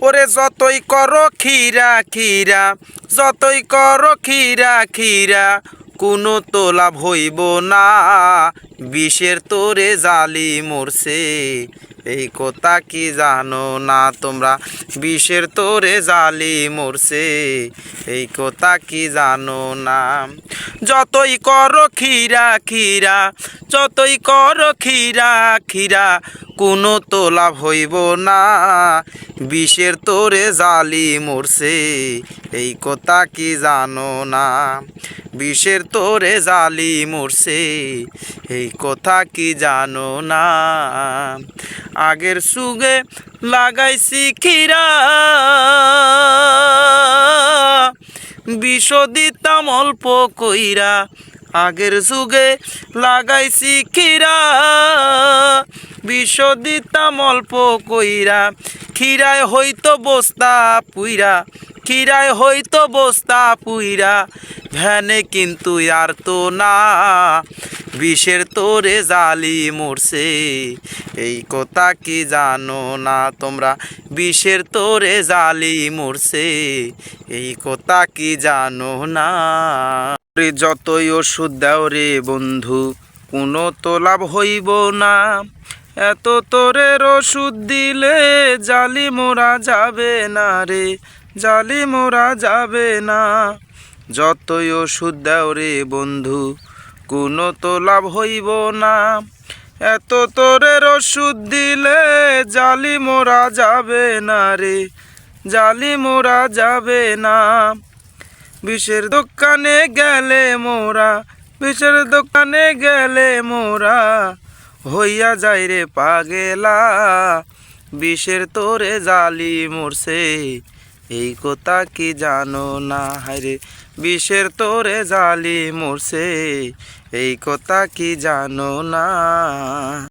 ওরে যতই করো খিরা খিরা যতই করো খিরা খিরা কোনো তো লাভ হইব না। বিষের তোরে জালি মরছে, এই কথা কি জানো না তোমরা? বিষের তোরে জালি মরছে, এই কথা কি জানো না? যতই করো খিরা খিরা যতই করো খিরা খিরা কোনো তো লাভ হইব না। বিষের তোরে জালি মরছে, এই কথা কি জানো না? বিষের তোরে জালি মরছে এই কথা কি জানো না? আগের সুগে লাগাইছি খিরা বিষ দিতাম অল্প কইরা, আগের যুগে লাগাইছি খিরা বিষ দিতাম অল্প কইরা খিরায় হইতো বস্তা পুইরা খিরায় হইতো বস্তা পুইরা, ভ্যানে কিন্তু আর তো না। বিষের তোরে জালি মরছে, এই কথা কি জানো না তোমরা? বিষের তোরে জালি মরছে, এই কথা কি জানো না? রে যতই ওষুধ দাও রে বন্ধু, কোনো তো লাভ হইব না। এত তোরের ওষুধ দিলে জালি মোরা যাবে না রে। জালি মোরা যাবে না। যতই ওষুধ দাও রে বন্ধু, কোনো তো লাভ হইব না। এত তোরের ওষুধ দিলে জালি মোরা যাবে না রে। জালি মোরা যাবে না। বিষের দোকানে গেলে মোরা, বিষের দোকানে গেলে মোরা। হইয়া যাই রে পাগেলা, বিষের তোরে জালি মরছে এই কথা কি জানো না? হায়রে বিষের তোরে জালি মরছে। এই কথা কি জানো না?